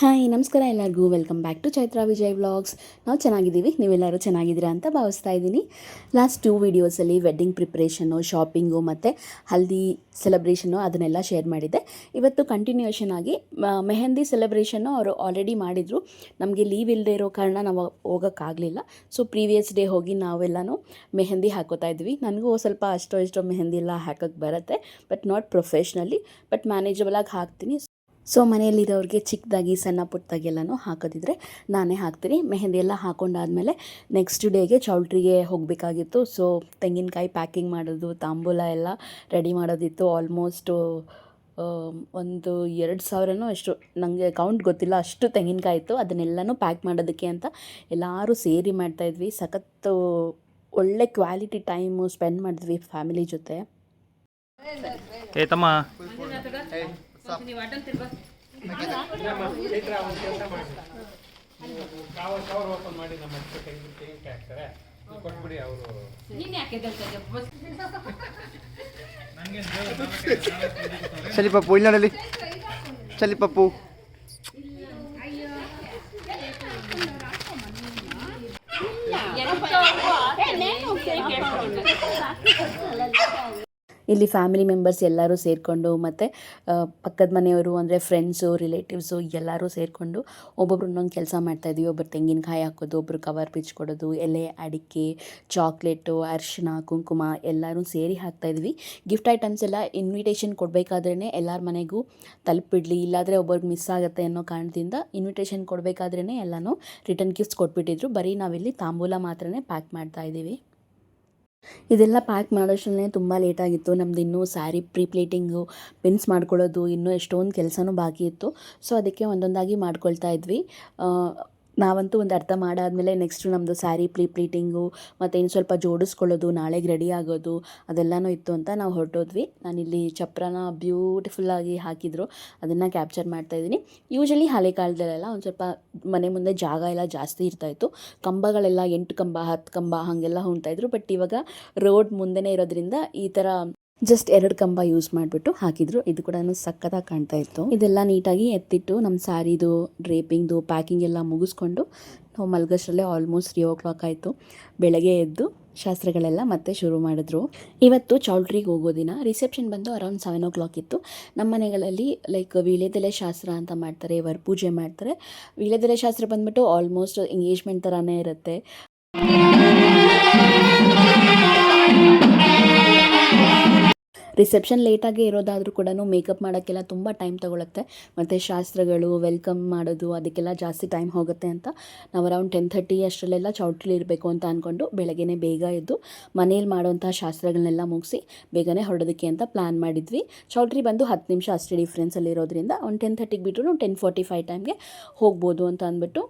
Hi, ನಮಸ್ಕಾರ ಎಲ್ಲರಿಗೂ. Welcome back to Chaitra Vijay vlogs ನಾವು ಚೆನ್ನಾಗಿದ್ದೀವಿ, ನೀವೆಲ್ಲರೂ ಚೆನ್ನಾಗಿದ್ದೀರಾ ಅಂತ ಭಾವಿಸ್ತಾ ಇದ್ದೀನಿ. ಲಾಸ್ಟ್ ಟೂ ವೀಡಿಯೋಸಲ್ಲಿ ವೆಡ್ಡಿಂಗ್ ಪ್ರಿಪ್ರೇಷನ್ನು ಶಾಪಿಂಗು ಮತ್ತು ಹಲ್ದಿ ಸೆಲೆಬ್ರೇಷನ್ನು ಅದನ್ನೆಲ್ಲ ಶೇರ್ ಮಾಡಿದ್ದೆ. ಇವತ್ತು ಕಂಟಿನ್ಯೂಯೇಷನ್ ಆಗಿ ಮೆಹಂದಿ ಸೆಲೆಬ್ರೇಷನ್ನು ಅವರು ಆಲ್ರೆಡಿ ಮಾಡಿದರು. ನಮಗೆ ಲೀವ್ ಇಲ್ಲದೆ ಇರೋ ಕಾರಣ ನಾವು ಹೋಗೋಕ್ಕಾಗಲಿಲ್ಲ. ಸೊ ಪ್ರೀವಿಯಸ್ ಡೇ ಹೋಗಿ ನಾವೆಲ್ಲನೂ ಮೆಹಂದಿ ಹಾಕೋತಾ ಇದ್ವಿ. ನನಗೂ ಸ್ವಲ್ಪ ಅಷ್ಟೋ ಇಷ್ಟೋ ಮೆಹಂದಿ ಎಲ್ಲ ಹಾಕೋಕ್ಕೆ ಬರುತ್ತೆ but not professionally but manageable ಆಗಿ ಹಾಕ್ತೀನಿ. ಸೊ ಮನೆಯಲ್ಲಿರೋರಿಗೆ ಚಿಕ್ಕದಾಗಿ ಸಣ್ಣ ಪುಟ್ಟದಾಗಿ ಎಲ್ಲನೂ ಹಾಕೋದಿದ್ರೆ ನಾನೇ ಹಾಕ್ತೀನಿ. ಮೆಹಂದಿ ಎಲ್ಲ ಹಾಕೊಂಡಾದಮೇಲೆ ನೆಕ್ಸ್ಟ್ ಡೇಗೆ ಚೌಲ್ಟ್ರಿಗೆ ಹೋಗಬೇಕಾಗಿತ್ತು. ಸೊ ತೆಂಗಿನಕಾಯಿ ಪ್ಯಾಕಿಂಗ್ ಮಾಡೋದು ತಾಂಬೂಲ ಎಲ್ಲ ರೆಡಿ ಮಾಡೋದಿತ್ತು. ಆಲ್ಮೋಸ್ಟು ಒಂದು ಎರಡು ಸಾವಿರನೋ ಅಷ್ಟು ನನಗೆ ಕೌಂಟ್ ಗೊತ್ತಿಲ್ಲ ಅಷ್ಟು ತೆಂಗಿನಕಾಯಿ ಇತ್ತು. ಅದನ್ನೆಲ್ಲನೂ ಪ್ಯಾಕ್ ಮಾಡೋದಕ್ಕೆ ಅಂತ ಎಲ್ಲರೂ ಸೇರಿ ಮಾಡ್ತಾಯಿದ್ವಿ ಸಖತ್ತು ಒಳ್ಳೆ ಕ್ವಾಲಿಟಿ ಟೈಮು ಸ್ಪೆಂಡ್ ಮಾಡಿದ್ವಿ ಫ್ಯಾಮಿಲಿ ಜೊತೆ. ಚಲಿ ಪಪ್ಪು ಇಲ್ಲಿ ನೋಡಲಿ ಚಲಿ ಪಪ್ಪು ಇಲ್ಲಿ ಫ್ಯಾಮಿಲಿ ಮೆಂಬರ್ಸ್ ಎಲ್ಲರೂ ಸೇರಿಕೊಂಡು ಮತ್ತು ಪಕ್ಕದ ಮನೆಯವರು ಅಂದರೆ ಫ್ರೆಂಡ್ಸು ರಿಲೇಟಿವ್ಸು ಎಲ್ಲರೂ ಸೇರಿಕೊಂಡು ಒಬ್ಬೊಬ್ರು ಒಂದೊಂದು ಕೆಲಸ ಮಾಡ್ತಾಯಿದ್ವಿ ಒಬ್ಬರು ತೆಂಗಿನಕಾಯಿ ಹಾಕೋದು ಒಬ್ಬರು ಕವರ್ ಬಿಚ್ಕೊಡೋದು ಎಲೆ, ಅಡಿಕೆ ಚಾಕ್ಲೇಟು ಅರಿಶಿನ ಕುಂಕುಮ ಎಲ್ಲರೂ ಸೇರಿ ಹಾಕ್ತಾಯಿದ್ವಿ ಗಿಫ್ಟ್ ಐಟಮ್ಸ್ ಎಲ್ಲ ಇನ್ವಿಟೇಷನ್ ಕೊಡಬೇಕಾದ್ರೇ ಎಲ್ಲರ ಮನೆಗೂ ತಲುಪಿಡ್ಲಿ, ಇಲ್ಲಾದರೆ ಒಬ್ಬರಿಗೆ ಮಿಸ್ ಆಗುತ್ತೆ ಅನ್ನೋ ಕಾರಣದಿಂದ ಇನ್ವಿಟೇಷನ್ ಕೊಡಬೇಕಾದ್ರೇ ಎಲ್ಲನೂ ರಿಟರ್ನ್ ಗಿಫ್ಟ್ಸ್ ಕೊಟ್ಬಿಟ್ಟಿದ್ರು. ಬರೀ ನಾವಿಲ್ಲಿ ತಾಂಬೂಲ ಮಾತ್ರನೇ ಪ್ಯಾಕ್ ಮಾಡ್ತಾ ಇದ್ದೀವಿ ಇದೆಲ್ಲ ಪ್ಯಾಕ್ ಮಾಡೋಷ್ಟರಲ್ಲೇ ತುಂಬ ಲೇಟಾಗಿತ್ತು ನಮ್ದು ಇನ್ನೂ ಸ್ಯಾರಿ ಪ್ಲೇಟಿಂಗು ಪಿನ್ಸ್ ಮಾಡ್ಕೊಳ್ಳೋದು ಇನ್ನೂ ಎಷ್ಟೊಂದು ಕೆಲಸನೂ ಬಾಕಿ ಇತ್ತು. ಸೊ ಅದಕ್ಕೆ ಒಂದೊಂದಾಗಿ ಮಾಡ್ಕೊಳ್ತಾ ಇದ್ವಿ. ನಾವಂತೂ ಒಂದು ಅರ್ಥ ಮಾಡಾದಮೇಲೆ ನೆಕ್ಸ್ಟು ನಮ್ಮದು ಸ್ಯಾರಿ ಪ್ಲೀ ಪ್ಲೀಟಿಂಗು ಮತ್ತು ಇನ್ನು ಸ್ವಲ್ಪ ಜೋಡಿಸ್ಕೊಳ್ಳೋದು, ನಾಳೆಗೆ ರೆಡಿ ಆಗೋದು, ಅದೆಲ್ಲನೂ ಇತ್ತು ಅಂತ ನಾವು ಹೊರಟೋದ್ವಿ. ನಾನಿಲ್ಲಿ ಚಪ್ರನ ಬ್ಯೂಟಿಫುಲ್ಲಾಗಿ ಹಾಕಿದ್ರು. ಅದನ್ನು ಕ್ಯಾಪ್ಚರ್ ಮಾಡ್ತಾಯಿದ್ದೀನಿ ಯೂಶಲಿ ಹಳೆ ಕಾಲದಲ್ಲೆಲ್ಲ ಒಂದು ಸ್ವಲ್ಪ ಮನೆ ಮುಂದೆ ಜಾಗ ಎಲ್ಲ ಜಾಸ್ತಿ ಇರ್ತಾಯಿತ್ತು ಕಂಬಗಳೆಲ್ಲ ಎಂಟು ಕಂಬ, ಹತ್ತು ಕಂಬ ಹಾಗೆಲ್ಲ ಹೊಣ್ತಾಯಿದ್ರು ಬಟ್ ಇವಾಗ ರೋಡ್ ಮುಂದೆನೇ ಇರೋದ್ರಿಂದ ಈ ಥರ ಜಸ್ಟ್ ಎರಡು ಕಂಬ ಯೂಸ್ ಮಾಡಿಬಿಟ್ಟು ಹಾಕಿದ್ರು. ಇದು ಕೂಡ ಸಕ್ಕತ್ತಾಗಿ ಕಾಣ್ತಾ ಇತ್ತು. ಇದೆಲ್ಲ ನೀಟಾಗಿ ಎತ್ತಿಟ್ಟು ನಮ್ಮ ಸ್ಯಾರಿದು, ಡ್ರೇಪಿಂಗ್ದು ಪ್ಯಾಕಿಂಗ್ ಎಲ್ಲ ಮುಗಿಸ್ಕೊಂಡು ನಾವು ಮಲ್ಗಸ್ಟ್ರಲ್ಲೇ ಆಲ್ಮೋಸ್ಟ್ ತ್ರೀ ಓ ಕ್ಲಾಕ್ ಆಯಿತು. ಬೆಳಗ್ಗೆ ಎದ್ದು ಶಾಸ್ತ್ರಗಳೆಲ್ಲ ಮತ್ತೆ ಶುರು ಮಾಡಿದ್ರು. ಇವತ್ತು ಚೌಲ್ಟ್ರಿಗೆ ಹೋಗೋ ದಿನ. ರಿಸೆಪ್ಷನ್ ಬಂದು ಅರೌಂಡ್ ಸೆವೆನ್ ಓ ಕ್ಲಾಕ್ ಇತ್ತು. ನಮ್ಮ ಮನೆಗಳಲ್ಲಿ ಲೈಕ್ ವೀಳ್ಯದೆಲೆ ಶಾಸ್ತ್ರ ಅಂತ ಮಾಡ್ತಾರೆ, ವರ್ ಪೂಜೆ ಮಾಡ್ತಾರೆ. ವೀಳ್ಯದೆಲೆ ಶಾಸ್ತ್ರ ಬಂದ್ಬಿಟ್ಟು ಆಲ್ಮೋಸ್ಟ್ ಎಂಗೇಜ್ಮೆಂಟ್ ಥರನೇ ಇರುತ್ತೆ. ರಿಸೆಪ್ಷನ್ ಲೇಟಾಗಿ ಇರೋದಾದರೂ ಕೂಡ ಮೇಕಪ್ ಮಾಡೋಕ್ಕೆಲ್ಲ ತುಂಬ ಟೈಮ್ ತೊಗೊಳುತ್ತೆ. ಮತ್ತು ಶಾಸ್ತ್ರಗಳು, ವೆಲ್ಕಮ್ ಮಾಡೋದು, ಅದಕ್ಕೆಲ್ಲ ಜಾಸ್ತಿ ಟೈಮ್ ಹೋಗುತ್ತೆ ಅಂತ ನಾವು ಅರೌಂಡ್ ಟೆನ್ ಥರ್ಟಿ ಅಷ್ಟರಲ್ಲೆಲ್ಲ ಚೌಟ್ರಿ ಇರಬೇಕು ಅಂತ ಅಂದ್ಕೊಂಡು ಬೆಳಗ್ಗೆನೇ ಬೇಗ ಎದ್ದು ಮನೇಲಿ ಮಾಡೋಂಥ ಶಾಸ್ತ್ರಗಳನ್ನೆಲ್ಲ ಮುಗಿಸಿ ಬೇಗನೆ ಹೊರಡೋದಕ್ಕೆ ಅಂತ ಪ್ಲ್ಯಾನ್ ಮಾಡಿದ್ವಿ. ಚೌಟ್ರಿ ಬಂದು ಹತ್ತು ನಿಮಿಷ ಅಷ್ಟೇ ಡಿಫ್ರೆನ್ಸಲ್ಲಿ ಇರೋದ್ರಿಂದ ಒಂದು ಟೆನ್ ಥರ್ಟಿಗೆ ಬಿಟ್ಟರು ಟೆನ್ ಫೋರ್ಟಿ ಫೈವ್ ಟೈಮ್ಗೆ ಹೋಗ್ಬೋದು ಅಂತ ಅಂದ್ಬಿಟ್ಟು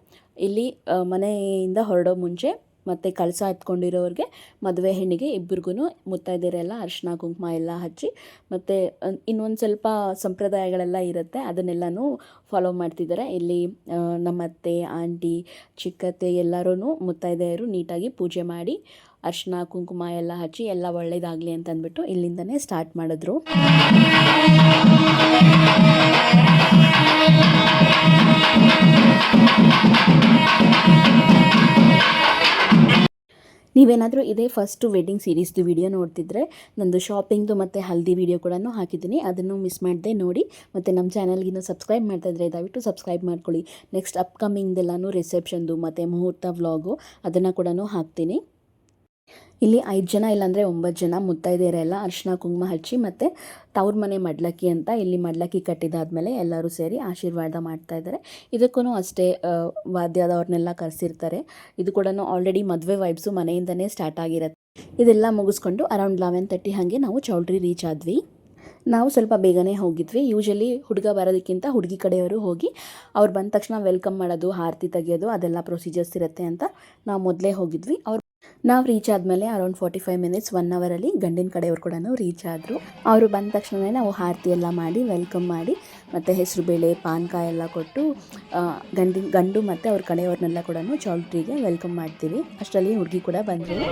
ಇಲ್ಲಿ ಮನೆಯಿಂದ ಹೊರಡೋ ಮುಂಚೆ ಮತ್ತು ಕಳಸ ಎತ್ಕೊಂಡಿರೋರಿಗೆ ಮದುವೆ ಹೆಣ್ಣಿಗೆ ಇಬ್ಬರಿಗೂ ಮುತ್ತೈದೆಯರೆಲ್ಲ ಅರಿಶಿನ ಕುಂಕುಮ ಎಲ್ಲ ಹಚ್ಚಿ ಮತ್ತು ಇನ್ನೊಂದು ಸ್ವಲ್ಪ ಸಂಪ್ರದಾಯಗಳೆಲ್ಲ ಇರುತ್ತೆ. ಅದನ್ನೆಲ್ಲನೂ ಫಾಲೋ ಮಾಡ್ತಿದ್ದಾರೆ. ಇಲ್ಲಿ ನಮ್ಮತ್ತೆ, ಆಂಟಿ, ಚಿಕ್ಕತ್ತೆ ಎಲ್ಲರೂ ಮುತ್ತೈದೆಯರು ನೀಟಾಗಿ ಪೂಜೆ ಮಾಡಿ ಅರ್ಶಿನ ಕುಂಕುಮ ಎಲ್ಲ ಹಚ್ಚಿ ಎಲ್ಲ ಒಳ್ಳೇದಾಗಲಿ ಅಂತಂದ್ಬಿಟ್ಟು ಇಲ್ಲಿಂದನೇ ಸ್ಟಾರ್ಟ್ ಮಾಡಿದ್ರು. ನೀವೇನಾದರೂ ಇದೇ ಫಸ್ಟು ವೆಡ್ಡಿಂಗ್ ಸೀರೀಸ್ದು ವಿಡಿಯೋ ನೋಡ್ತಿದ್ರೆ, ನಂದು ಶಾಪಿಂಗ್ದು ಮತ್ತು ಹಲ್ದಿ ವಿಡಿಯೋ ಕೂಡ ಹಾಕಿದ್ದೀನಿ. ಅದನ್ನು ಮಿಸ್ ಮಾಡದೆ ನೋಡಿ. ಮತ್ತು ನಮ್ಮ ಚಾನಲ್ಗಿನ್ನೂ ಸಬ್ಸ್ಕ್ರೈಬ್ ಮಾಡ್ತಾ ಇದ್ರೆ ದಯವಿಟ್ಟು ಸಬ್ಸ್ಕ್ರೈಬ್ ಮಾಡ್ಕೊಳ್ಳಿ. ನೆಕ್ಸ್ಟ್ ಅಪ್ಕಮಿಂಗ್ದೆಲ್ಲನೂ ರಿಸೆಪ್ಷನ್ದು ಮತ್ತು ಮುಹೂರ್ತ ವ್ಲಾಗು ಅದನ್ನು ಕೂಡ ಹಾಕ್ತೀನಿ. ಇಲ್ಲಿ ಐದು ಜನ ಇಲ್ಲಾಂದರೆ ಒಂಬತ್ತು ಜನ ಮುತ್ತೈದೆಯರೆಲ್ಲ ಅರಿಶಿನ ಕುಂಕುಮ ಹಚ್ಚಿ ಮತ್ತು ತವ್ರ ಮನೆ ಮಡ್ಲಕ್ಕಿ ಅಂತ ಇಲ್ಲಿ ಮಡ್ಲಕ್ಕಿ ಕಟ್ಟಿದಾದ್ಮೇಲೆ ಎಲ್ಲರೂ ಸೇರಿ ಆಶೀರ್ವಾದ ಮಾಡ್ತಾ ಇದ್ದಾರೆ. ಇದಕ್ಕೂ ಅಷ್ಟೇ ವಾದ್ಯದವ್ರನ್ನೆಲ್ಲ ಕರೆಸಿರ್ತಾರೆ. ಇದು ಕೂಡ ಆಲ್ರೆಡಿ ಮದುವೆ ವೈಬ್ಸು ಮನೆಯಿಂದನೇ ಸ್ಟಾರ್ಟ್ ಆಗಿರುತ್ತೆ. ಇದೆಲ್ಲ ಮುಗಿಸ್ಕೊಂಡು ಅರೌಂಡ್ ಲೆವೆನ್ ತರ್ಟಿ ಹಾಗೆ ನಾವು ಚೌಲ್ಟ್ರಿ ರೀಚ್ ಆದ್ವಿ. ನಾವು ಸ್ವಲ್ಪ ಬೇಗನೆ ಹೋಗಿದ್ವಿ. ಯೂಶಲಿ ಹುಡುಗ ಬರೋದಕ್ಕಿಂತ ಹುಡುಗಿ ಕಡೆಯವರು ಹೋಗಿ ಅವ್ರು ಬಂದ ತಕ್ಷಣ ವೆಲ್ಕಮ್ ಮಾಡೋದು, ಆರತಿ ತೆಗೆಯೋದು ಅದೆಲ್ಲ ಪ್ರೊಸೀಜರ್ಸ್ ಇರುತ್ತೆ ಅಂತ ನಾವು ಮೊದಲೇ ಹೋಗಿದ್ವಿ. ಅವ್ರು ನಾವು ರೀಚ್ ಆದಮೇಲೆ around forty five minutes one ಅವರಲ್ಲಿ ಗಂಡಿನ ಕಡೆಯವರು ಕೂಡ ರೀಚ್ ಆದರು. ಅವರು ಬಂದ ತಕ್ಷಣವೇ ನಾವು ಆರತಿ ಎಲ್ಲ ಮಾಡಿ ವೆಲ್ಕಮ್ ಮಾಡಿ, ಮತ್ತು ಹೆಸರುಬೇಳೆ ಪಾನಕ ಎಲ್ಲ ಕೊಟ್ಟು ಗಂಡಿನ ಗಂಡು ಮತ್ತು ಅವ್ರ ಕಡೆಯವ್ರನ್ನೆಲ್ಲ ಕೂಡ ಚೌಲ್ಟ್ರಿಗೆ ವೆಲ್ಕಮ್ ಮಾಡ್ತೀವಿ. ಅಷ್ಟರಲ್ಲಿ ಹುಡುಗಿ ಕೂಡ ಬಂದರು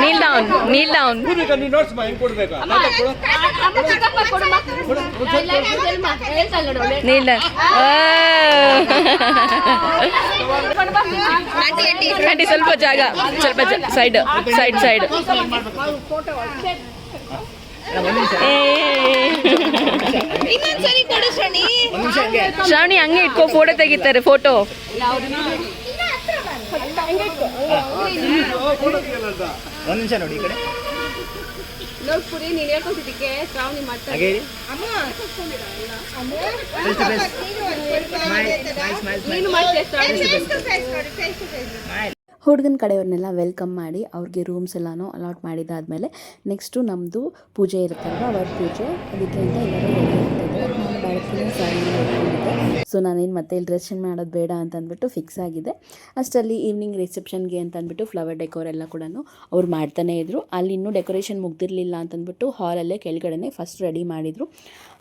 kneel down kneel down kneel down ಸ್ವಲ್ಪ ಜಾಗ ಸ್ವಲ್ಪ ಸೈಡ್ ಸೈಡ್ ಸೈಡ್ ಶ್ರಾವಣಿ ಹಂಗೆ ಇಟ್ಕೋ ಫೋಟೋ ತೆಗಿತಾರೆ ಫೋಟೋ ಒಂದು ನಿಮಿಷ ನೋಡಿ ಈ ಕಡೆ. ನೋಡ್ಪುರಿ ನೀನ್ ಹೇಳ್ಕೊತಿದ್ದಕ್ಕೆ ಶ್ರಾವಣಿ ಮಾಡ್ತಾರೆ. ನೀನು ಮಾಡ್ತೀಯ ಶ್ರಾವಣಿ? ಹುಡುಗನ ಕಡೆಯವ್ರನ್ನೆಲ್ಲ ವೆಲ್ಕಮ್ ಮಾಡಿ ಅವ್ರಿಗೆ ರೂಮ್ಸ್ ಎಲ್ಲನೂ ಅಲಾಟ್ ಮಾಡಿದಾದ್ಮೇಲೆ ನೆಕ್ಸ್ಟು ನಮ್ಮದು ಪೂಜೆ ಇರುತ್ತಲ್ವ? ಅವರ ಪೂಜೆ. ಅದಕ್ಕೆ ಅಂತ ಎಲ್ಲರೂ ಸೊ ನಾನೇನು ಮತ್ತೆ ಇಲ್ಲಿ ಡ್ರೆಸ್ ಚೇಂಜ್ ಮಾಡೋದು ಬೇಡ ಅಂತ ಅಂದ್ಬಿಟ್ಟು ಫಿಕ್ಸ್ ಆಗಿದೆ. ಅಷ್ಟಲ್ಲಿ ಈವ್ನಿಂಗ್ ರಿಸೆಪ್ಷನ್ಗೆ ಅಂತ ಅಂದ್ಬಿಟ್ಟು ಫ್ಲವರ್ ಡೆಕೋರ್ ಎಲ್ಲ ಕೂಡ ಅವ್ರು ಮಾಡ್ತಾನೇ ಇದ್ರು. ಅಲ್ಲಿ ಇನ್ನೂ ಡೆಕೋರೇಷನ್ ಮುಗ್ದಿರಲಿಲ್ಲ ಅಂತಂದ್ಬಿಟ್ಟು ಹಾಲಲ್ಲೇ ಕೆಳಗಡೆ ಫಸ್ಟ್ ರೆಡಿ ಮಾಡಿದರು.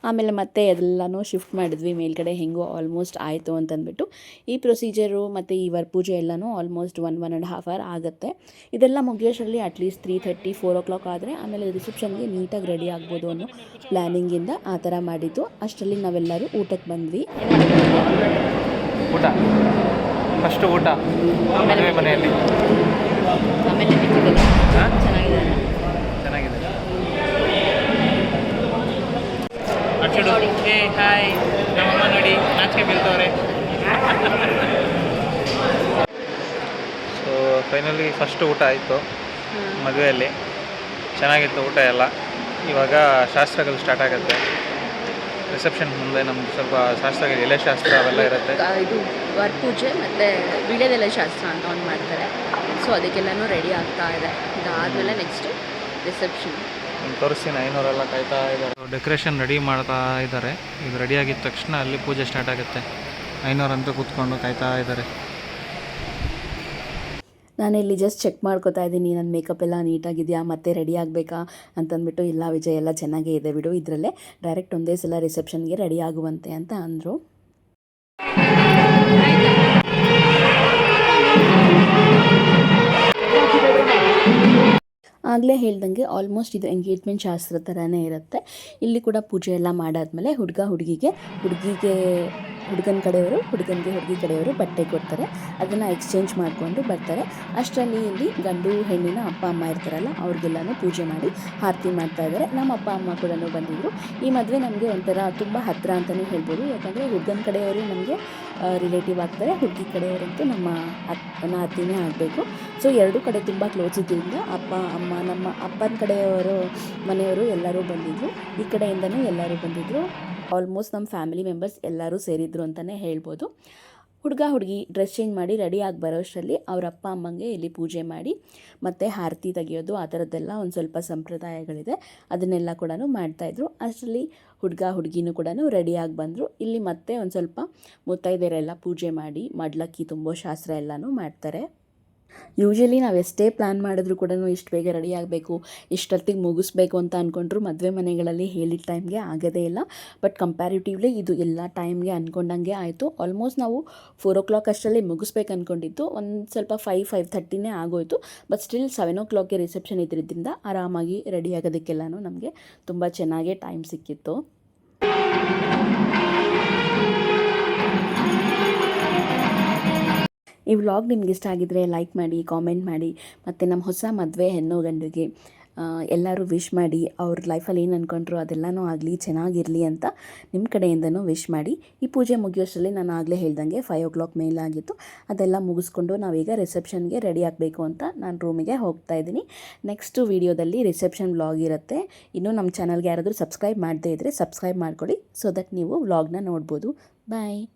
ಆಮೇಲೆ ಮತ್ತೆ ಎಲ್ಲನೂ ಶಿಫ್ಟ್ ಮಾಡಿದ್ವಿ ಮೇಲ್ಗಡೆ ಹೆಂಗೋ ಆಲ್ಮೋಸ್ಟ್ ಆಯಿತು ಅಂತಂದ್ಬಿಟ್ಟು. ಈ ಪ್ರೊಸೀಜರು ಮತ್ತು ಈ ವರ್ ಪೂಜೆ ಎಲ್ಲನೂ almost one one and half hour ಆಗುತ್ತೆ. ಇದೆಲ್ಲ ಮುಗಿಯೋಷ್ಟರಲ್ಲಿ at least three thirty four o'clock ಆದರೆ ಆಮೇಲೆ ರಿಸೆಪ್ಷನ್ಗೆ ನೀಟಾಗಿ ರೆಡಿ ಆಗ್ಬೋದು ಅನ್ನೋ ಪ್ಲ್ಯಾನಿಂಗಿಂದ ಆ ಥರ ಮಾಡಿದ್ದು. ಅಷ್ಟರಲ್ಲಿ ನಾವೆಲ್ಲರೂ ಊಟಕ್ಕೆ ಬಂದ್ವಿ. ಊಟ? ಫಸ್ಟ್ ಊಟ? ಮನೆಯಲ್ಲಿ? ಆಮೇಲೆ ಅಕ್ಷಡು ಹೇ ಹಾಯ್. ನಮ್ಮಮ್ಮ ನೋಡಿ ನಾಚಿಕೆ ಬೀಳ್ತವ್ರೆ. ಸೊ ಫೈನಲಿ ಫಸ್ಟ್ ಊಟ ಆಯಿತು ಮದುವೆಯಲ್ಲಿ. ಚೆನ್ನಾಗಿತ್ತು ಊಟ ಎಲ್ಲ. ಇವಾಗ ಶಾಸ್ತ್ರಗಳು ಸ್ಟಾರ್ಟ್ ಆಗುತ್ತೆ. ರಿಸೆಪ್ಷನ್ ಮುಂದೆ ನಮ್ಗೆ ಸ್ವಲ್ಪ ಶಾಸ್ತ್ರಗಳು ಎಲೆ ಶಾಸ್ತ್ರ ಅವೆಲ್ಲ ಇರುತ್ತೆ. ಇದು ವರ್ ಪೂಜೆ ಮತ್ತು ವಿಳ್ಯದೆಲೆ ಶಾಸ್ತ್ರ ಅಂತ ಒಂದು ಮಾಡ್ತಾರೆ. ಸೊ ಅದಕ್ಕೆಲ್ಲನೂ ರೆಡಿ ಆಗ್ತಾ ಇದೆ. ಇದಾದಮೇಲೆ ನೆಕ್ಸ್ಟು ರಿಸೆಪ್ಷನ್ ತೋರಿಸ್ತೀನಿ ಐನೂರೆಲ್ಲ ಕಾಯ್ತಾ ಇದ್ದಾರೆ. ಡೆಕೋರೇಷನ್ ರೆಡಿ ಮಾಡ್ತಾ ಇದ್ದಾರೆ. ಇದು ರೆಡಿ ಆಗಿದ ತಕ್ಷಣ ಅಲ್ಲಿ ಪೂಜೆ ಸ್ಟಾರ್ಟ್ ಆಗುತ್ತೆ. ಐನೂರಂತೂ ಕೂತ್ಕೊಂಡು ಕಾಯ್ತಾ ಇದ್ದಾರೆ. ನಾನು ಇಲ್ಲಿ ಜಸ್ಟ್ ಚೆಕ್ ಮಾಡ್ಕೋತಾ ಇದ್ದೀನಿ. ನನ್ನ ಮೇಕಪ್ ಎಲ್ಲ ನೀಟಾಗಿದೆಯಾ? ಮತ್ತೆ ರೆಡಿ ಆಗಬೇಕಾ? ಅಂತಂದ್ಬಿಟ್ಟು ಇಲ್ಲ ವಿಜಯ್, ಎಲ್ಲ ಚೆನ್ನಾಗೇ ಇದೆ ಬಿಡು. ಇದರಲ್ಲೇ ಡೈರೆಕ್ಟ್ ಒಂದೇ ಸಲ ರಿಸೆಪ್ಷನ್ಗೆ ರೆಡಿ ಆಗುವಂತೆ ಅಂತ ಅಂದರು. ಆಗಲೇ ಹೇಳ್ದಂಗೆ ಆಲ್ಮೋಸ್ಟ್ ಇದು ಎಂಗೇಜ್ಮೆಂಟ್ ಶಾಸ್ತ್ರ ಥರನೇ ಇರುತ್ತೆ. ಇಲ್ಲಿ ಕೂಡ ಪೂಜೆ ಎಲ್ಲ ಮಾಡಾದ್ಮೇಲೆ ಹುಡುಗ ಹುಡುಗಿಗೆ ಹುಡುಗಿಗೆ ಹುಡುಗನ ಕಡೆಯವರು, ಹುಡುಗನಿಗೆ ಹುಡುಗಿ ಕಡೆಯವರು ಬಟ್ಟೆ ಕೊಡ್ತಾರೆ. ಅದನ್ನು ಎಕ್ಸ್ಚೇಂಜ್ ಮಾಡಿಕೊಂಡು ಬರ್ತಾರೆ. ಅಷ್ಟರಲ್ಲಿ ಇಲ್ಲಿ ಗಂಡು ಹೆಣ್ಣಿನ ಅಪ್ಪ, ಅಮ್ಮ ಇರ್ತಾರಲ್ಲ, ಅವ್ರಿಗೆಲ್ಲನೂ ಪೂಜೆ ಮಾಡಿ ಆರತಿ ಮಾಡ್ತಾ ಇದ್ದಾರೆ ನಮ್ಮ ಅಪ್ಪ, ಅಮ್ಮ ಕೂಡ ಬಂದಿದ್ದರು ಈ ಮದುವೆ ನಮಗೆ ಒಂಥರ ತುಂಬ ಹತ್ತಿರ ಅಂತಲೇ ಹೇಳ್ಬೋದು. ಯಾಕಂದರೆ ಹುಡುಗನ ಕಡೆಯವರು ನಮಗೆ ರಿಲೇಟಿವ್ ಆಗ್ತಾರೆ. ಹುಡುಗಿ ಕಡೆಯವರಂತೂ ನಮ್ಮ ಅತ್ ಅತ್ತಿನೇ ಆಗಬೇಕು. ಸೊ ಎರಡೂ ಕಡೆ ತುಂಬ ಕ್ಲೋಸ್ ಇದ್ದರಿಂದ ಅಪ್ಪ, ಅಮ್ಮ, ನಮ್ಮ ಅಪ್ಪನ ಕಡೆಯವರು, ಮನೆಯವರು ಎಲ್ಲರೂ ಬಂದಿದ್ದರು ಈ ಕಡೆಯಿಂದನೂ ಎಲ್ಲರೂ ಬಂದಿದ್ದರು ಆಲ್ಮೋಸ್ಟ್ ನಮ್ಮ ಫ್ಯಾಮಿಲಿ ಮೆಂಬರ್ಸ್ ಎಲ್ಲರೂ ಸೇರಿದ್ರು ಅಂತಲೇ ಹೇಳ್ಬೋದು. ಹುಡುಗ ಹುಡುಗಿ ಡ್ರೆಸ್ ಚೇಂಜ್ ಮಾಡಿ ರೆಡಿ ಆಗಿ ಬರೋಷ್ಟರಲ್ಲಿ ಅವ್ರ ಅಪ್ಪ ಅಮ್ಮಂಗೆ ಇಲ್ಲಿ ಪೂಜೆ ಮಾಡಿ, ಮತ್ತು ಆರತಿ ತೆಗೆಯೋದು, ಆ ಥರದ್ದೆಲ್ಲ ಒಂದು ಸ್ವಲ್ಪ ಸಂಪ್ರದಾಯಗಳಿದೆ. ಅದನ್ನೆಲ್ಲ ಕೂಡ ಮಾಡ್ತಾಯಿದ್ರು ಅಷ್ಟರಲ್ಲಿ ಹುಡುಗ ಹುಡುಗಿನೂ ಕೂಡ ರೆಡಿಯಾಗಿ ಬಂದರು. ಇಲ್ಲಿ ಮತ್ತೆ ಒಂದು ಸ್ವಲ್ಪ ಮುತ್ತೈದೆಯರೆಲ್ಲ ಪೂಜೆ ಮಾಡಿ, ಮಡ್ಲಕ್ಕಿ, ತುಂಬೋ ಶಾಸ್ತ್ರ ಎಲ್ಲನೂ ಮಾಡ್ತಾರೆ. ಯೂಶಲಿ ನಾವು ಎಷ್ಟೇ ಪ್ಲ್ಯಾನ್ ಮಾಡಿದ್ರು ಕೂಡ ಇಷ್ಟು ಬೇಗ ರೆಡಿ ಆಗಬೇಕು ಇಷ್ಟೊತ್ತಿಗೆ ಮುಗಿಸ್ಬೇಕು ಅಂತ ಅಂದ್ಕೊಂಡ್ರು ಮದುವೆ ಮನೆಗಳಲ್ಲಿ ಹೇಳಿದ ಟೈಮ್ಗೆ ಆಗೋದೇ ಇಲ್ಲ. ಬಟ್ ಕಂಪ್ಯಾರಿಟಿವ್ಲಿ ಇದು ಎಲ್ಲ ಟೈಮ್ಗೆ ಅಂದ್ಕೊಂಡಂಗೆ ಆಯಿತು. ಆಲ್ಮೋಸ್ಟ್ ನಾವು ಫೋರ್ ಓ ಕ್ಲಾಕ್ ಅಷ್ಟರಲ್ಲಿ ಮುಗಿಸ್ಬೇಕು ಅಂದ್ಕೊಂಡಿದ್ದು ಒಂದು ಸ್ವಲ್ಪ ಫೈವ್ ಫೈವ್ ಥರ್ಟಿನೇ ಆಗೋಯಿತು. ಬಟ್ ಸ್ಟಿಲ್ ಸೆವೆನ್ ಓ ಕ್ಲಾಕ್ಗೆ ರಿಸೆಪ್ಷನ್ ಇದ್ದಿದ್ದರಿಂದ ಆರಾಮಾಗಿ ರೆಡಿ ಆಗೋದಕ್ಕೆಲ್ಲನೂ ನಮಗೆ ತುಂಬ ಚೆನ್ನಾಗೇ ಟೈಮ್ ಸಿಕ್ಕಿತ್ತು. ಈ ವ್ಲಾಗ್ ನಿಮ್ಗೆ ಇಷ್ಟ ಆಗಿದ್ರೆ ಲೈಕ್ ಮಾಡಿ ಕಾಮೆಂಟ್ ಮಾಡಿ, ಮತ್ತು ನಮ್ಮ ಹೊಸ ಮದುವೆ ಹೆಣ್ಣು ಗಂಡಿಗೆ ಎಲ್ಲರೂ ವಿಶ್ ಮಾಡಿ, ಅವ್ರ ಲೈಫಲ್ಲಿ ಏನು ಅಂದ್ಕೊಂಡ್ರು ಅದೆಲ್ಲನೂ ಆಗಲಿ, ಚೆನ್ನಾಗಿರಲಿ ಅಂತ ನಿಮ್ಮ ಕಡೆಯಿಂದನೂ ವಿಶ್ ಮಾಡಿ. ಈ ಪೂಜೆ ಮುಗಿಯೋಷ್ಟರಲ್ಲಿ ನಾನು ಆಗಲೇ ಹೇಳ್ದಂಗೆ ಫೈವ್ ಓ ಕ್ಲಾಕ್ ಮೇಲಾಗಿತ್ತು ಅದೆಲ್ಲ ಮುಗಿಸ್ಕೊಂಡು ನಾವೀಗ ರಿಸೆಪ್ಷನ್ಗೆ ರೆಡಿ ಆಗಬೇಕು ಅಂತ ನಾನು ರೂಮಿಗೆ ಹೋಗ್ತಾ ಇದ್ದೀನಿ. ನೆಕ್ಸ್ಟು ವೀಡಿಯೋದಲ್ಲಿ ರಿಸೆಪ್ಷನ್ ವ್ಲಾಗ್ ಇರುತ್ತೆ. ಇನ್ನೂ ನಮ್ಮ ಚಾನಲ್ಗೆ ಯಾರಾದರೂ ಸಬ್ಸ್ಕ್ರೈಬ್ ಮಾಡದೇ ಇದ್ದರೆ ಸಬ್ಸ್ಕ್ರೈಬ್ ಮಾಡ್ಕೊಳ್ಳಿ ಸೊ ದಟ್ ನೀವು ವ್ಲಾಗ್ನ ನೋಡ್ಬೋದು. ಬಾಯ್